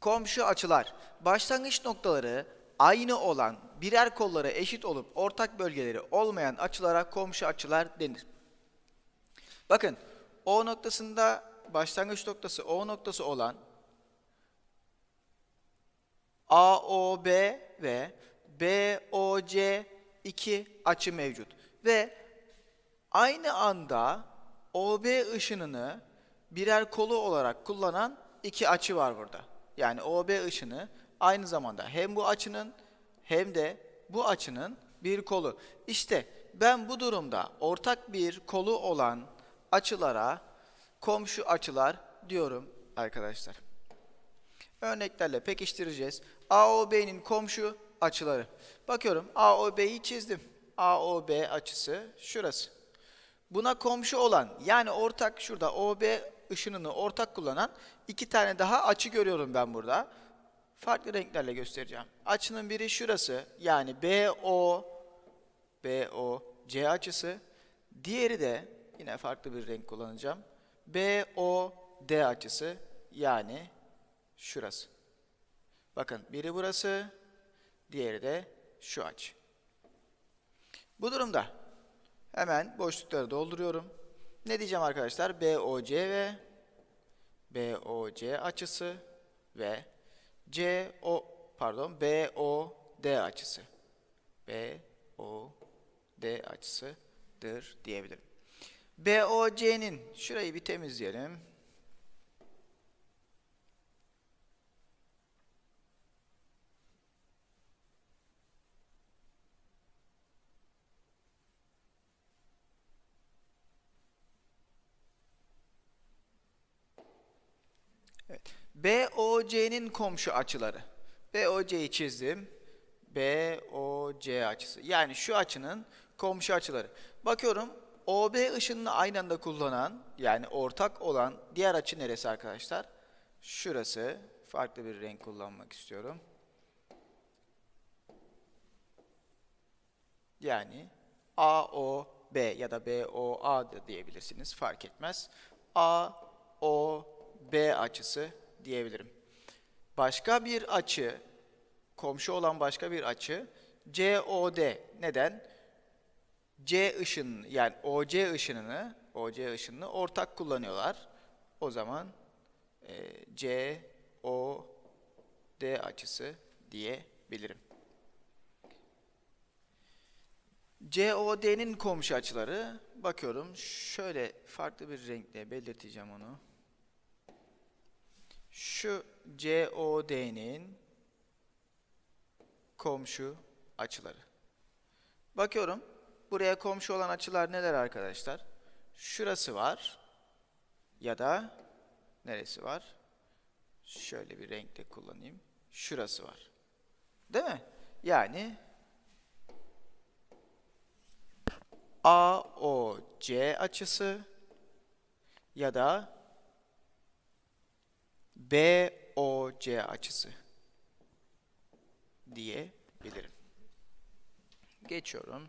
Komşu açılar. Başlangıç noktaları aynı olan birer kolları eşit olup ortak bölgeleri olmayan açılara komşu açılar denir. Bakın O noktasında başlangıç noktası O noktası olan AOB ve BOC iki açı mevcut. Ve aynı anda OB ışınını birer kolu olarak kullanan iki açı var burada. Yani OB ışını aynı zamanda hem bu açının hem de bu açının bir kolu. İşte ben bu durumda ortak bir kolu olan açılara komşu açılar diyorum arkadaşlar. Örneklerle pekiştireceğiz. AOB'nin komşu açıları. Bakıyorum AOB'yi çizdim. AOB açısı şurası. Buna komşu olan yani ortak şurada OB ışınını ortak kullanan iki tane daha açı görüyorum ben burada. Farklı renklerle göstereceğim. Açının biri şurası yani BO BOC açısı. Diğeri de yine farklı bir renk kullanacağım. BOD açısı yani şurası. Bakın biri burası, diğeri de şu açı. Bu durumda hemen boşlukları dolduruyorum. Ne diyeceğim arkadaşlar? BOC ve BOC açısı ve CO pardon BOD açısı. BOD açısıdır diyebilirim. BOC'nin şurayı bir temizleyelim. Evet. BOC'nin komşu açıları. BOC'yi çizdim. BOC açısı. Yani şu açının komşu açıları. Bakıyorum OB ışınını aynı anda kullanan yani ortak olan diğer açı neresi arkadaşlar? Şurası. Farklı bir renk kullanmak istiyorum. Yani AOB ya da BOA da diyebilirsiniz. Fark etmez. AOB açısı diyebilirim. Başka bir açı, komşu olan başka bir açı COD. Neden? C ışın yani OC ışınını, OC ışınını ortak kullanıyorlar. O zaman e, COD açısı diyebilirim. COD'nin komşu açıları bakıyorum şöyle farklı bir renkle belirteceğim onu. Şu COD'nin komşu açıları. Bakıyorum buraya komşu olan açılar neler arkadaşlar? Şurası var ya da neresi var? Şöyle bir renkle kullanayım. Şurası var. Değil mi? Yani AOC açısı ya da BOC açısı diyebilirim. Geçiyorum.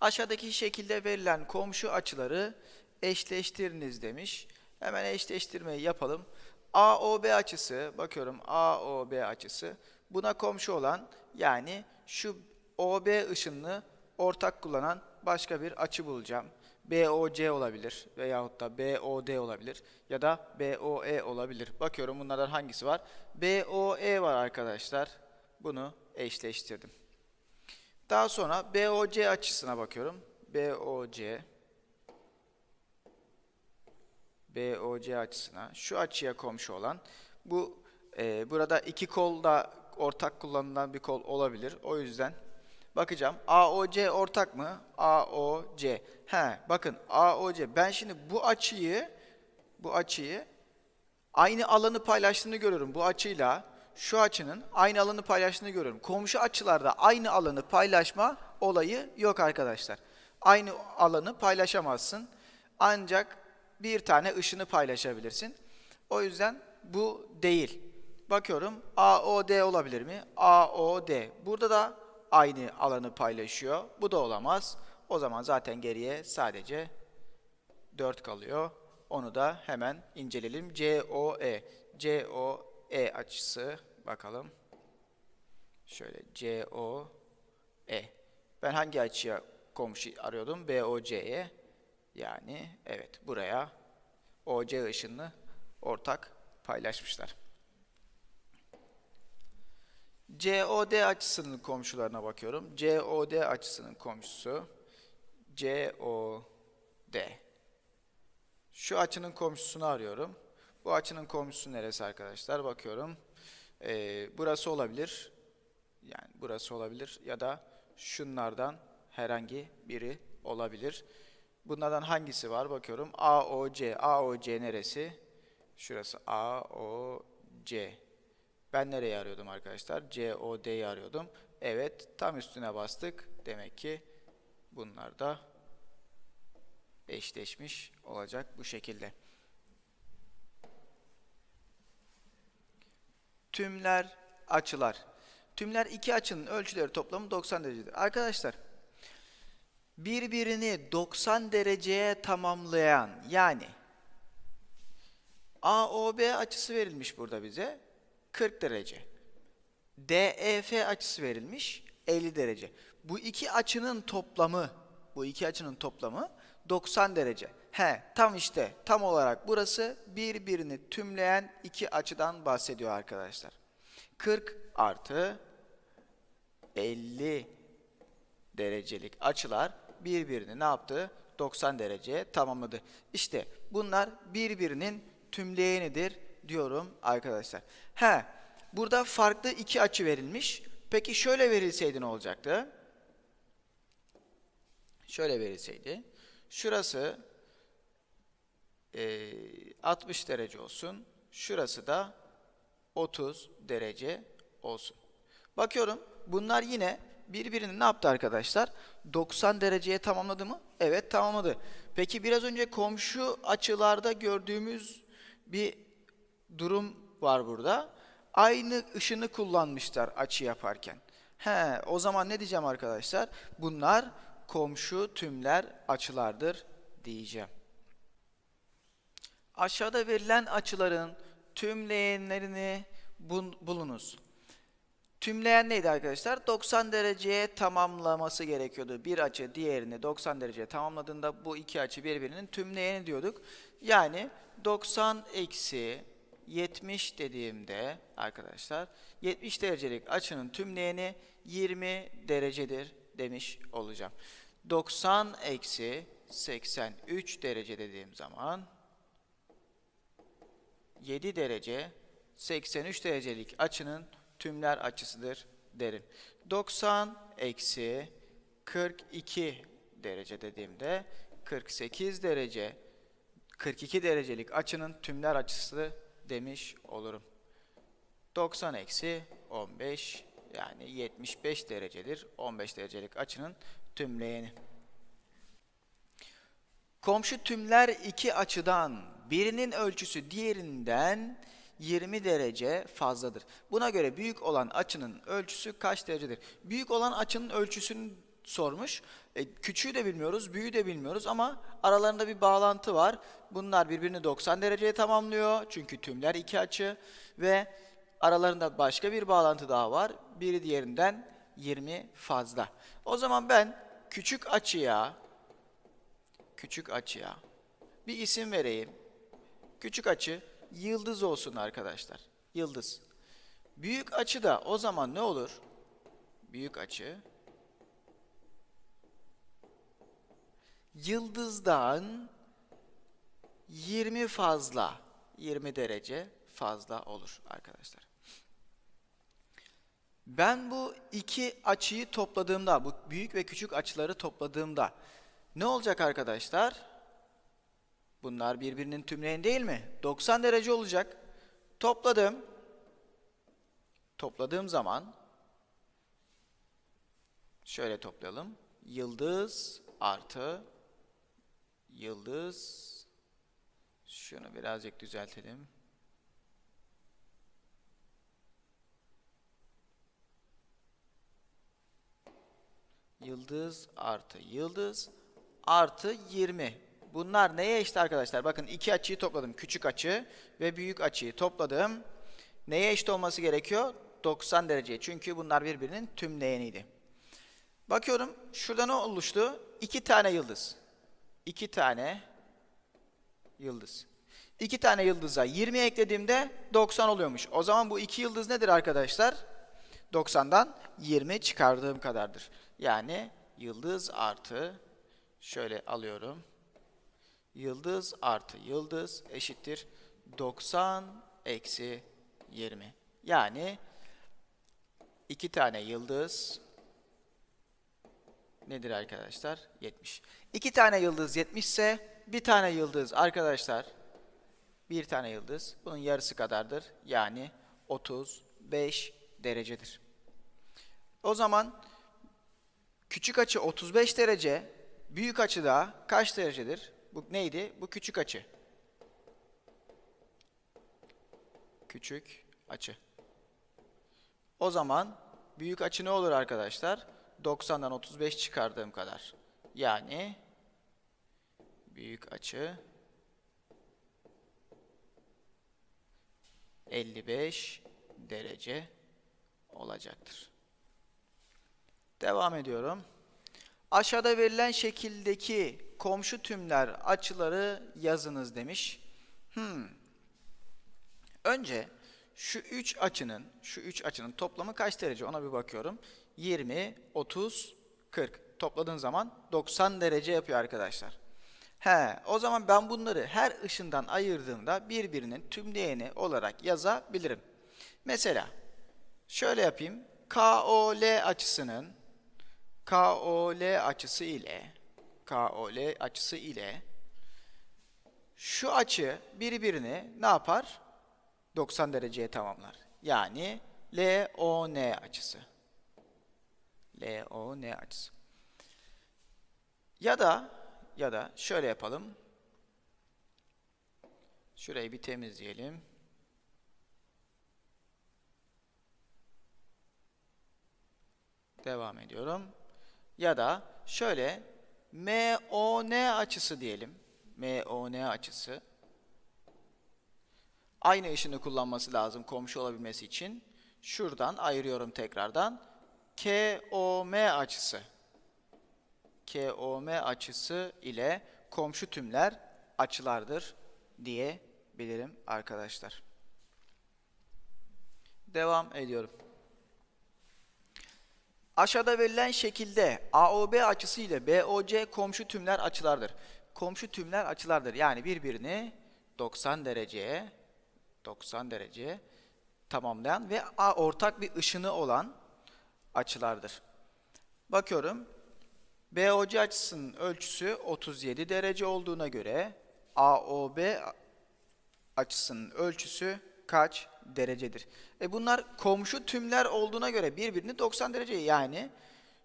Aşağıdaki şekilde verilen komşu açıları eşleştiriniz demiş. Hemen eşleştirmeyi yapalım. AOB açısı, bakıyorum AOB açısı. Buna komşu olan yani şu OB ışınını ortak kullanan başka bir açı bulacağım. BOC olabilir veyahut da BOD olabilir ya da BOE olabilir. Bakıyorum bunlardan hangisi var? BOE var arkadaşlar. Bunu eşleştirdim. Daha sonra BOC açısına bakıyorum. BOC BOC açısına şu açıya komşu olan bu e, burada iki kol da ortak kullanılan bir kol olabilir. O yüzden bakacağım. AOC ortak mı? AOC. He, bakın AOC. Ben şimdi bu açıyı bu açıyı aynı alanı paylaştığını görüyorum. Bu açıyla şu açının aynı alanı paylaştığını görüyorum. Komşu açılarda aynı alanı paylaşma olayı yok arkadaşlar. Aynı alanı paylaşamazsın. Ancak bir tane ışını paylaşabilirsin. O yüzden bu değil. Bakıyorum AOD olabilir mi? AOD. Burada da aynı alanı paylaşıyor. Bu da olamaz. O zaman zaten geriye sadece 4 kalıyor. Onu da hemen inceleyelim. COE. COE açısı bakalım. Şöyle COE. Ben hangi açıya komşu arıyordum? BOC'ye. Yani evet buraya OC ışınını ortak paylaşmışlar. COD açısının komşularına bakıyorum. COD açısının komşusu COD. Şu açının komşusunu arıyorum. Bu açının komşusu neresi arkadaşlar? Bakıyorum. Ee, burası olabilir. Yani burası olabilir ya da şunlardan herhangi biri olabilir. Bunlardan hangisi var? Bakıyorum. AOC. AOC neresi? Şurası AOC. Ben nereyi arıyordum arkadaşlar? COD'yi arıyordum. Evet, tam üstüne bastık. Demek ki bunlar da eşleşmiş olacak bu şekilde. Tümler, açılar. Tümler iki açının ölçüleri toplamı 90 derecedir. Arkadaşlar, birbirini 90 dereceye tamamlayan yani AOB açısı verilmiş burada bize 40 derece. DEF açısı verilmiş 50 derece. Bu iki açının toplamı bu iki açının toplamı 90 derece. He, tam işte tam olarak burası birbirini tümleyen iki açıdan bahsediyor arkadaşlar. 40 artı 50 derecelik açılar birbirini ne yaptı? 90 dereceye tamamladı. İşte bunlar birbirinin tümleyenidir diyorum arkadaşlar. He, burada farklı iki açı verilmiş. Peki şöyle verilseydi ne olacaktı? Şöyle verilseydi. Şurası e, 60 derece olsun. Şurası da 30 derece olsun. Bakıyorum bunlar yine birbirini ne yaptı arkadaşlar? 90 dereceye tamamladı mı? Evet tamamladı. Peki biraz önce komşu açılarda gördüğümüz bir durum var burada. Aynı ışını kullanmışlar açı yaparken. He, o zaman ne diyeceğim arkadaşlar? Bunlar komşu tümler açılardır diyeceğim. Aşağıda verilen açıların tümleyenlerini bul bulunuz. Tümleyen neydi arkadaşlar? 90 dereceye tamamlaması gerekiyordu. Bir açı diğerini 90 dereceye tamamladığında bu iki açı birbirinin tümleyeni diyorduk. Yani 90 eksi 70 dediğimde arkadaşlar 70 derecelik açının tümleyeni 20 derecedir demiş olacağım. 90 eksi 83 derece dediğim zaman 7 derece 83 derecelik açının tümler açısıdır derim. 90 eksi 42 derece dediğimde 48 derece 42 derecelik açının tümler açısı demiş olurum. 90 eksi 15 yani 75 derecedir. 15 derecelik açının tümleyeni. Komşu tümler iki açıdan birinin ölçüsü diğerinden 20 derece fazladır. Buna göre büyük olan açının ölçüsü kaç derecedir? Büyük olan açının ölçüsünü sormuş. E, küçüğü de bilmiyoruz, büyüğü de bilmiyoruz ama aralarında bir bağlantı var. Bunlar birbirini 90 dereceye tamamlıyor. Çünkü tümler iki açı ve aralarında başka bir bağlantı daha var. Biri diğerinden 20 fazla. O zaman ben küçük açıya küçük açıya bir isim vereyim. Küçük açı yıldız olsun arkadaşlar. Yıldız. Büyük açı da o zaman ne olur? Büyük açı yıldızdan 20 fazla, 20 derece fazla olur arkadaşlar. Ben bu iki açıyı topladığımda, bu büyük ve küçük açıları topladığımda ne olacak arkadaşlar? Bunlar birbirinin tümleyen değil mi? 90 derece olacak. Topladım. Topladığım zaman şöyle toplayalım. Yıldız artı yıldız şunu birazcık düzeltelim. Yıldız artı yıldız artı 20. Bunlar neye eşit arkadaşlar? Bakın iki açıyı topladım. Küçük açı ve büyük açıyı topladım. Neye eşit olması gerekiyor? 90 dereceye. Çünkü bunlar birbirinin tümleyeniydi. Bakıyorum şurada ne oluştu? İki tane yıldız. İki tane yıldız. İki tane yıldıza 20 eklediğimde 90 oluyormuş. O zaman bu iki yıldız nedir arkadaşlar? 90'dan 20 çıkardığım kadardır. Yani yıldız artı şöyle alıyorum. Yıldız artı yıldız eşittir 90 eksi 20. Yani iki tane yıldız nedir arkadaşlar? 70. İki tane yıldız 70 ise bir tane yıldız arkadaşlar bir tane yıldız bunun yarısı kadardır. Yani 35 derecedir. O zaman küçük açı 35 derece, büyük açı da kaç derecedir? Bu neydi? Bu küçük açı. Küçük açı. O zaman büyük açı ne olur arkadaşlar? 90'dan 35 çıkardığım kadar. Yani büyük açı 55 derece olacaktır. Devam ediyorum. Aşağıda verilen şekildeki komşu tümler açıları yazınız demiş. Hmm. Önce şu üç açının, şu üç açının toplamı kaç derece ona bir bakıyorum. 20, 30, 40. Topladığın zaman 90 derece yapıyor arkadaşlar. He, o zaman ben bunları her ışından ayırdığımda birbirinin tümleyeni olarak yazabilirim. Mesela şöyle yapayım. KOL açısının KOL açısı ile KOL açısı ile şu açı birbirini ne yapar? 90 dereceye tamamlar. Yani LON açısı. LON açısı. Ya da ya da şöyle yapalım. Şurayı bir temizleyelim. Devam ediyorum. Ya da şöyle MON açısı diyelim. MON açısı. Aynı ışını kullanması lazım komşu olabilmesi için. Şuradan ayırıyorum tekrardan. KOM açısı. KOM açısı ile komşu tümler açılardır diyebilirim arkadaşlar. Devam ediyorum. Aşağıda verilen şekilde AOB açısı ile BOC komşu tümler açılardır. Komşu tümler açılardır. Yani birbirini 90 dereceye 90 derece tamamlayan ve ortak bir ışını olan açılardır. Bakıyorum. BOC açısının ölçüsü 37 derece olduğuna göre AOB açısının ölçüsü kaç derecedir? E bunlar komşu tümler olduğuna göre birbirini 90 derece yani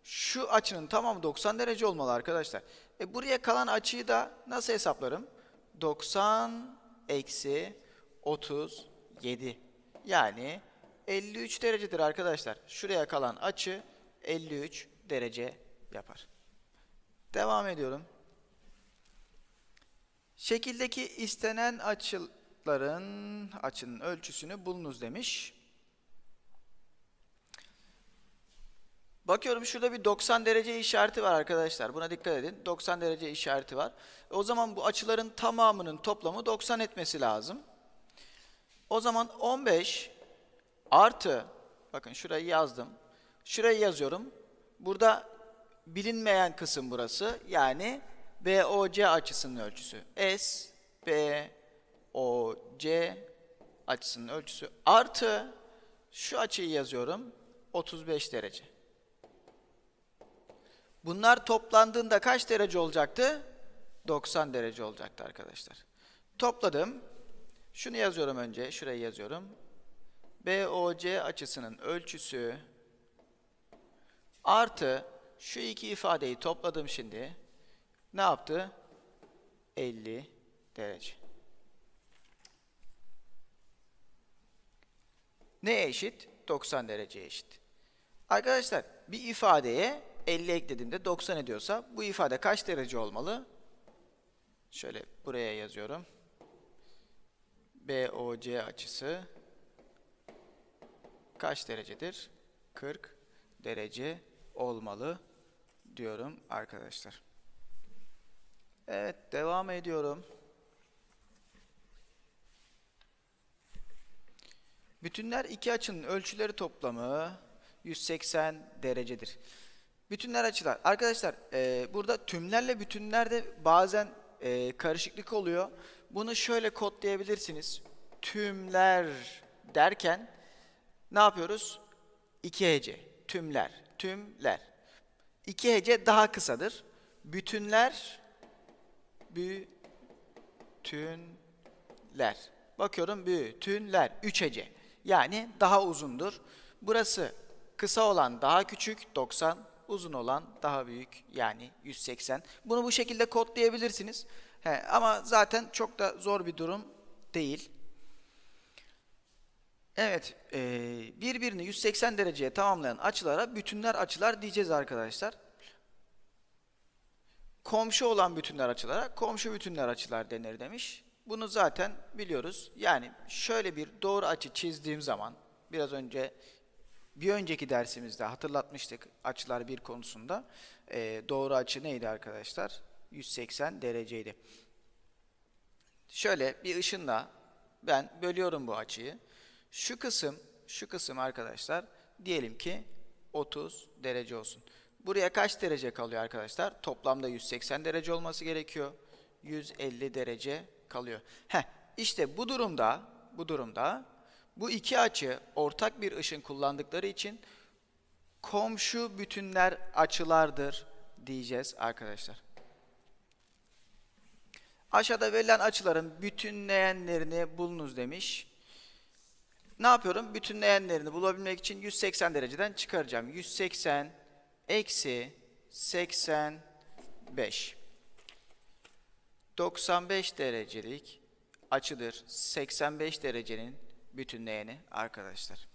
şu açının tamamı 90 derece olmalı arkadaşlar. E buraya kalan açıyı da nasıl hesaplarım? 90 eksi 37 yani 53 derecedir arkadaşlar. Şuraya kalan açı 53 derece yapar. Devam ediyorum. Şekildeki istenen açıların açının ölçüsünü bulunuz demiş. Bakıyorum şurada bir 90 derece işareti var arkadaşlar. Buna dikkat edin. 90 derece işareti var. O zaman bu açıların tamamının toplamı 90 etmesi lazım. O zaman 15 artı bakın şurayı yazdım. Şurayı yazıyorum. Burada bilinmeyen kısım burası. Yani BOC açısının ölçüsü. S, B, O, C açısının ölçüsü artı şu açıyı yazıyorum. 35 derece. Bunlar toplandığında kaç derece olacaktı? 90 derece olacaktı arkadaşlar. Topladım. Şunu yazıyorum önce. Şurayı yazıyorum. BOC açısının ölçüsü artı şu iki ifadeyi topladım şimdi. Ne yaptı? 50 derece. Neye eşit? 90 dereceye eşit. Arkadaşlar bir ifadeye 50 eklediğimde 90 ediyorsa bu ifade kaç derece olmalı? Şöyle buraya yazıyorum. BOC açısı kaç derecedir? 40 derece olmalı diyorum arkadaşlar. Evet devam ediyorum. Bütünler iki açının ölçüleri toplamı 180 derecedir. Bütünler açılar. Arkadaşlar e, burada tümlerle bütünlerde bazen e, karışıklık oluyor. Bunu şöyle kodlayabilirsiniz. Tümler derken ne yapıyoruz? İki hece. Tümler. Tümler. İki hece daha kısadır. Bütünler bütünler. Bakıyorum bütünler. Üç hece. Yani daha uzundur. Burası kısa olan daha küçük 90, uzun olan daha büyük yani 180. Bunu bu şekilde kodlayabilirsiniz. He, ama zaten çok da zor bir durum değil. Evet, e, birbirini 180 dereceye tamamlayan açılara bütünler açılar diyeceğiz arkadaşlar. Komşu olan bütünler açılara komşu bütünler açılar denir demiş. Bunu zaten biliyoruz. Yani şöyle bir doğru açı çizdiğim zaman biraz önce bir önceki dersimizde hatırlatmıştık açılar bir konusunda. E, doğru açı neydi arkadaşlar? 180 dereceydi. Şöyle bir ışınla ben bölüyorum bu açıyı. Şu kısım, şu kısım arkadaşlar diyelim ki 30 derece olsun. Buraya kaç derece kalıyor arkadaşlar? Toplamda 180 derece olması gerekiyor. 150 derece kalıyor. Heh, işte bu durumda, bu durumda bu iki açı ortak bir ışın kullandıkları için komşu bütünler açılardır diyeceğiz arkadaşlar. Aşağıda verilen açıların bütünleyenlerini bulunuz demiş. Ne yapıyorum? Bütünleyenlerini bulabilmek için 180 dereceden çıkaracağım. 180 eksi 85. 95 derecelik açıdır. 85 derecenin bütünleyeni arkadaşlar.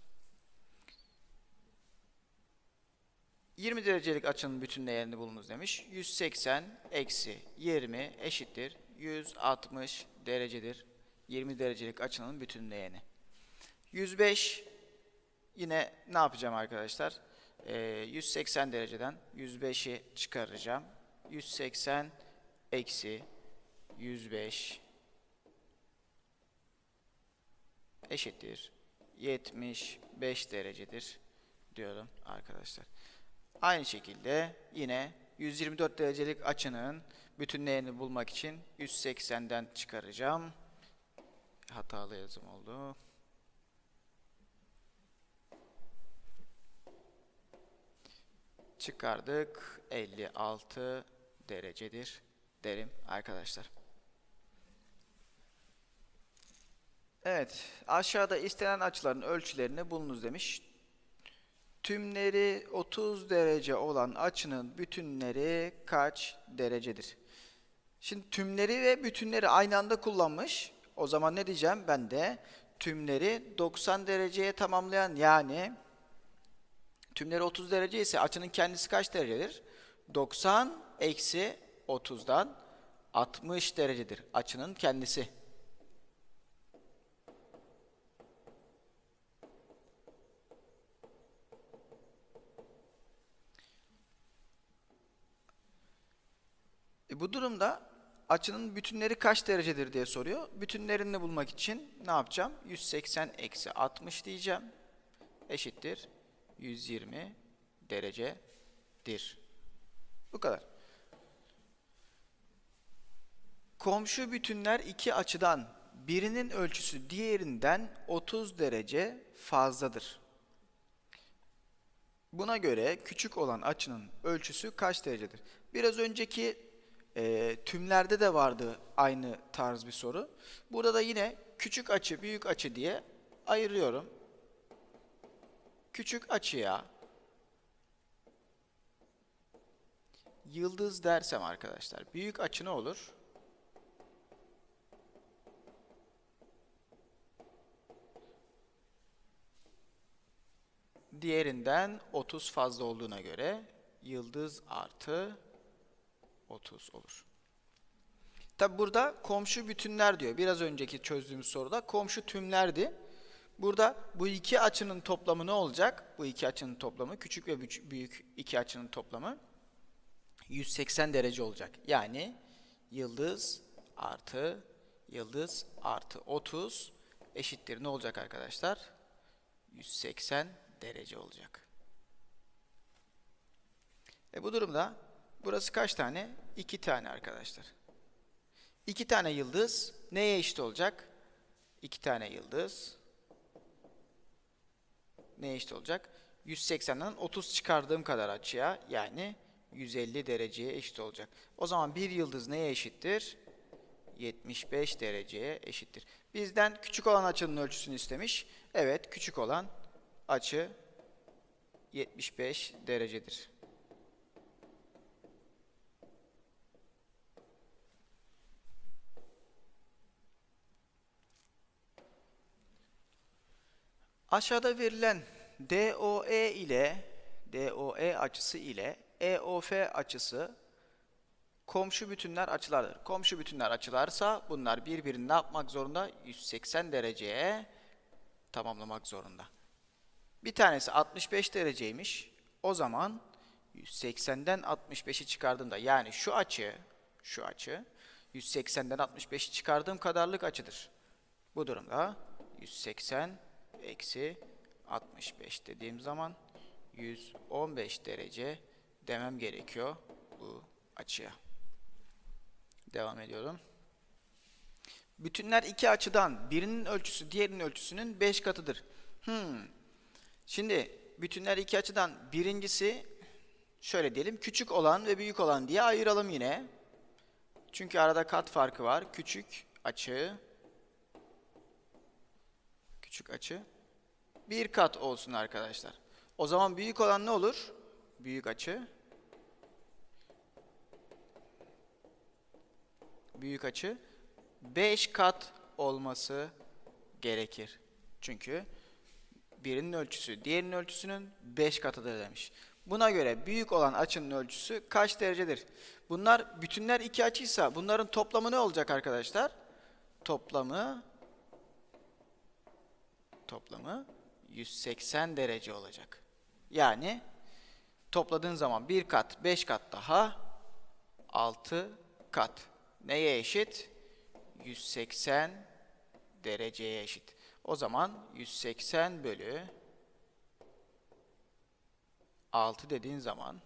20 derecelik açının bütünleyenini bulunuz demiş. 180 eksi 20 eşittir 160 derecedir. 20 derecelik açının bütünleyeni. 105 yine ne yapacağım arkadaşlar? Ee, 180 dereceden 105'i çıkaracağım. 180 eksi 105 eşittir 75 derecedir diyorum arkadaşlar. Aynı şekilde yine 124 derecelik açının bütünlerini bulmak için 180'den çıkaracağım. Hatalı yazım oldu. Çıkardık. 56 derecedir derim arkadaşlar. Evet, aşağıda istenen açıların ölçülerini bulunuz demiş. Tümleri 30 derece olan açının bütünleri kaç derecedir? Şimdi tümleri ve bütünleri aynı anda kullanmış. O zaman ne diyeceğim? Ben de tümleri 90 dereceye tamamlayan yani tümleri 30 derece ise açının kendisi kaç derecedir? 90 eksi 30'dan 60 derecedir açının kendisi. E bu durumda açının bütünleri kaç derecedir diye soruyor. Bütünlerini bulmak için ne yapacağım? 180 eksi 60 diyeceğim. Eşittir 120 derecedir. Bu kadar. Komşu bütünler iki açıdan birinin ölçüsü diğerinden 30 derece fazladır. Buna göre küçük olan açının ölçüsü kaç derecedir? Biraz önceki e, tümlerde de vardı aynı tarz bir soru. Burada da yine küçük açı, büyük açı diye ayırıyorum. Küçük açıya yıldız dersem arkadaşlar, büyük açı ne olur? Diğerinden 30 fazla olduğuna göre yıldız artı 30 olur. Tabi burada komşu bütünler diyor. Biraz önceki çözdüğümüz soruda komşu tümlerdi. Burada bu iki açının toplamı ne olacak? Bu iki açının toplamı küçük ve büyük- iki açının toplamı 180 derece olacak. Yani yıldız artı yıldız artı 30 eşittir ne olacak arkadaşlar? 180 derece olacak. E bu durumda burası kaç tane? 2 tane arkadaşlar. 2 tane yıldız neye eşit olacak? 2 tane yıldız neye eşit olacak? 180'den 30 çıkardığım kadar açıya yani 150 dereceye eşit olacak. O zaman bir yıldız neye eşittir? 75 dereceye eşittir. Bizden küçük olan açının ölçüsünü istemiş. Evet, küçük olan açı 75 derecedir. Aşağıda verilen DOE ile DOE açısı ile EOF açısı komşu bütünler açılardır. Komşu bütünler açılarsa bunlar birbirini ne yapmak zorunda? 180 dereceye tamamlamak zorunda. Bir tanesi 65 dereceymiş. O zaman 180'den 65'i çıkardığımda yani şu açı, şu açı 180'den 65'i çıkardığım kadarlık açıdır. Bu durumda 180 eksi 65 dediğim zaman 115 derece demem gerekiyor bu açıya. Devam ediyorum. Bütünler iki açıdan birinin ölçüsü diğerinin ölçüsünün 5 katıdır. Hmm. Şimdi bütünler iki açıdan birincisi şöyle diyelim küçük olan ve büyük olan diye ayıralım yine. Çünkü arada kat farkı var. Küçük açı küçük açı bir kat olsun arkadaşlar. O zaman büyük olan ne olur? Büyük açı büyük açı 5 kat olması gerekir. Çünkü birinin ölçüsü diğerinin ölçüsünün 5 katıdır demiş. Buna göre büyük olan açının ölçüsü kaç derecedir? Bunlar bütünler iki açıysa bunların toplamı ne olacak arkadaşlar? Toplamı toplamı 180 derece olacak. Yani topladığın zaman bir kat, 5 kat daha 6 kat. Neye eşit? 180 dereceye eşit. O zaman 180 bölü 6 dediğin zaman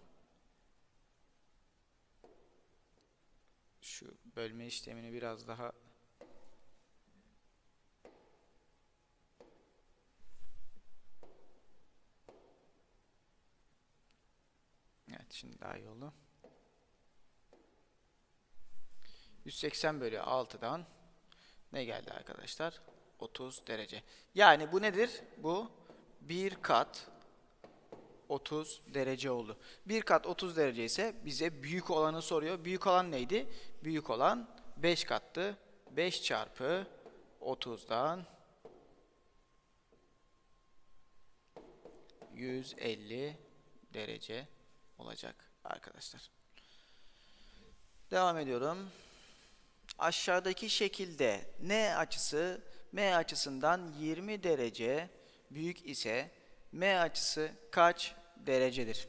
şu bölme işlemini biraz daha Evet şimdi daha iyi oldu. 180 bölü 6'dan ne geldi arkadaşlar? 30 derece. Yani bu nedir? Bu bir kat 30 derece oldu. Bir kat 30 derece ise bize büyük olanı soruyor. Büyük olan neydi? Büyük olan 5 kattı. 5 çarpı 30'dan 150 derece olacak arkadaşlar. Devam ediyorum. Aşağıdaki şekilde N açısı M açısından 20 derece büyük ise M açısı kaç derecedir?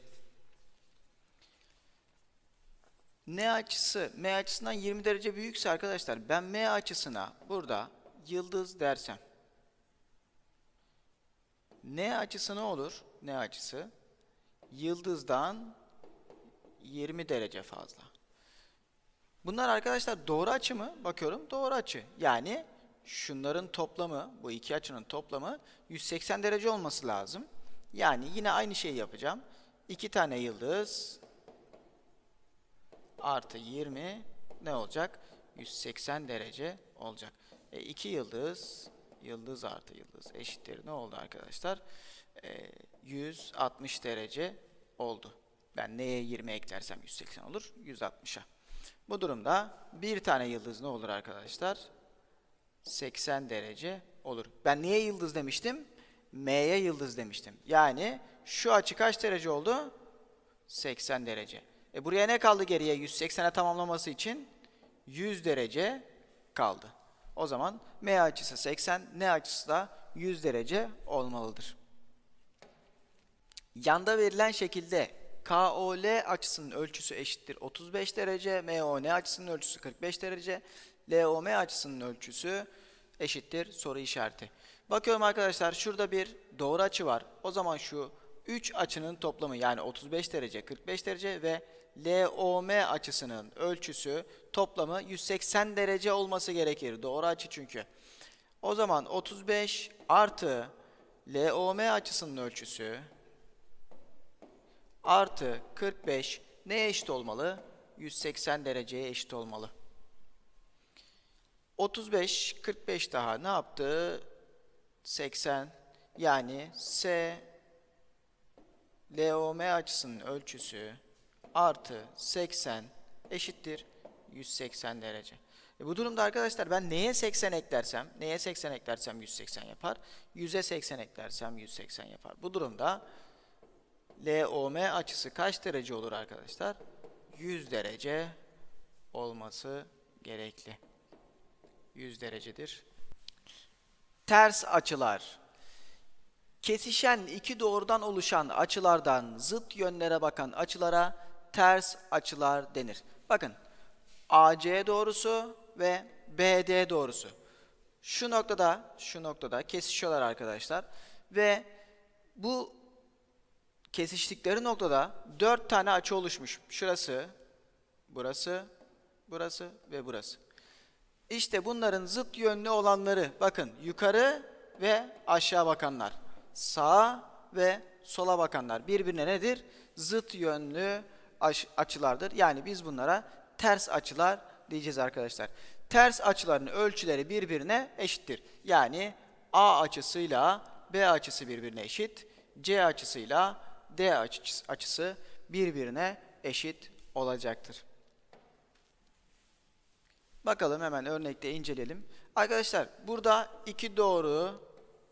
N açısı M açısından 20 derece büyükse arkadaşlar ben M açısına burada yıldız dersem N açısı ne olur? N açısı yıldızdan 20 derece fazla. Bunlar arkadaşlar doğru açı mı? Bakıyorum doğru açı. Yani şunların toplamı, bu iki açının toplamı 180 derece olması lazım. Yani yine aynı şeyi yapacağım. İki tane yıldız artı 20 ne olacak? 180 derece olacak. E, iki yıldız, yıldız artı yıldız eşittir. Ne oldu arkadaşlar? E, 160 derece oldu. Ben neye 20 eklersem 180 olur? 160'a. Bu durumda bir tane yıldız ne olur arkadaşlar? 80 derece olur. Ben niye yıldız demiştim? M'ye yıldız demiştim. Yani şu açı kaç derece oldu? 80 derece. E buraya ne kaldı geriye 180'e tamamlaması için? 100 derece kaldı. O zaman M açısı 80, N açısı da 100 derece olmalıdır. Yanda verilen şekilde KOL açısının ölçüsü eşittir 35 derece, MON açısının ölçüsü 45 derece, LOM açısının ölçüsü eşittir soru işareti. Bakıyorum arkadaşlar şurada bir doğru açı var. O zaman şu 3 açının toplamı yani 35 derece, 45 derece ve LOM açısının ölçüsü toplamı 180 derece olması gerekir. Doğru açı çünkü. O zaman 35 artı LOM açısının ölçüsü artı 45 neye eşit olmalı? 180 dereceye eşit olmalı. 35, 45 daha ne yaptı? 80 yani S LOM açısının ölçüsü artı 80 eşittir 180 derece. E bu durumda arkadaşlar ben neye 80 eklersem, neye 80 eklersem 180 yapar, 100'e 80 eklersem 180 yapar. Bu durumda LOM açısı kaç derece olur arkadaşlar? 100 derece olması gerekli. 100 derecedir. Ters açılar. Kesişen iki doğrudan oluşan açılardan zıt yönlere bakan açılara ters açılar denir. Bakın AC doğrusu ve BD doğrusu. Şu noktada, şu noktada kesişiyorlar arkadaşlar. Ve bu kesiştikleri noktada dört tane açı oluşmuş. Şurası, burası, burası ve burası. İşte bunların zıt yönlü olanları bakın yukarı ve aşağı bakanlar. Sağa ve sola bakanlar birbirine nedir? Zıt yönlü açılardır. Yani biz bunlara ters açılar diyeceğiz arkadaşlar. Ters açıların ölçüleri birbirine eşittir. Yani A açısıyla B açısı birbirine eşit, C açısıyla D açısı, birbirine eşit olacaktır. Bakalım hemen örnekte inceleyelim. Arkadaşlar burada iki doğru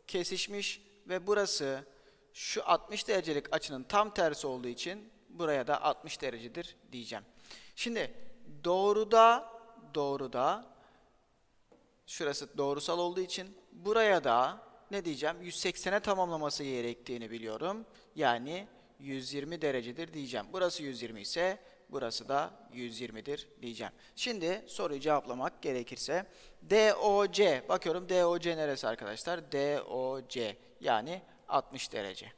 kesişmiş ve burası şu 60 derecelik açının tam tersi olduğu için buraya da 60 derecedir diyeceğim. Şimdi doğruda doğruda şurası doğrusal olduğu için buraya da ne diyeceğim? 180'e tamamlaması gerektiğini biliyorum. Yani 120 derecedir diyeceğim. Burası 120 ise burası da 120'dir diyeceğim. Şimdi soruyu cevaplamak gerekirse DOC bakıyorum DOC neresi arkadaşlar? DOC yani 60 derece.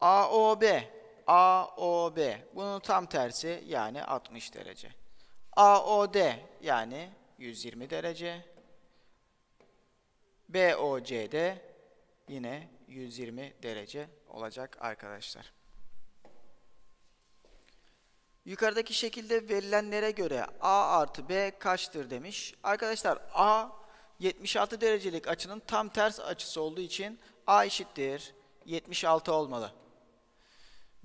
AOB AOB bunun tam tersi yani 60 derece. AOD yani 120 derece. BOC'de yine 120 derece olacak arkadaşlar. Yukarıdaki şekilde verilenlere göre A artı B kaçtır demiş. Arkadaşlar A 76 derecelik açının tam ters açısı olduğu için A eşittir 76 olmalı.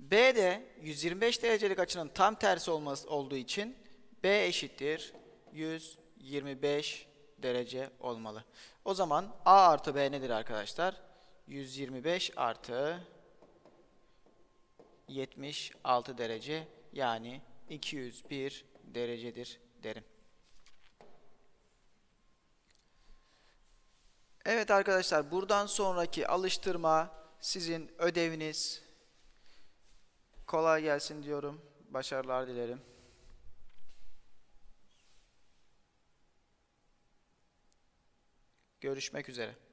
B de 125 derecelik açının tam tersi olması olduğu için B eşittir 125 derece olmalı. O zaman A artı B nedir arkadaşlar? 125 artı 76 derece yani 201 derecedir derim. Evet arkadaşlar buradan sonraki alıştırma sizin ödeviniz. Kolay gelsin diyorum. Başarılar dilerim. Görüşmek üzere.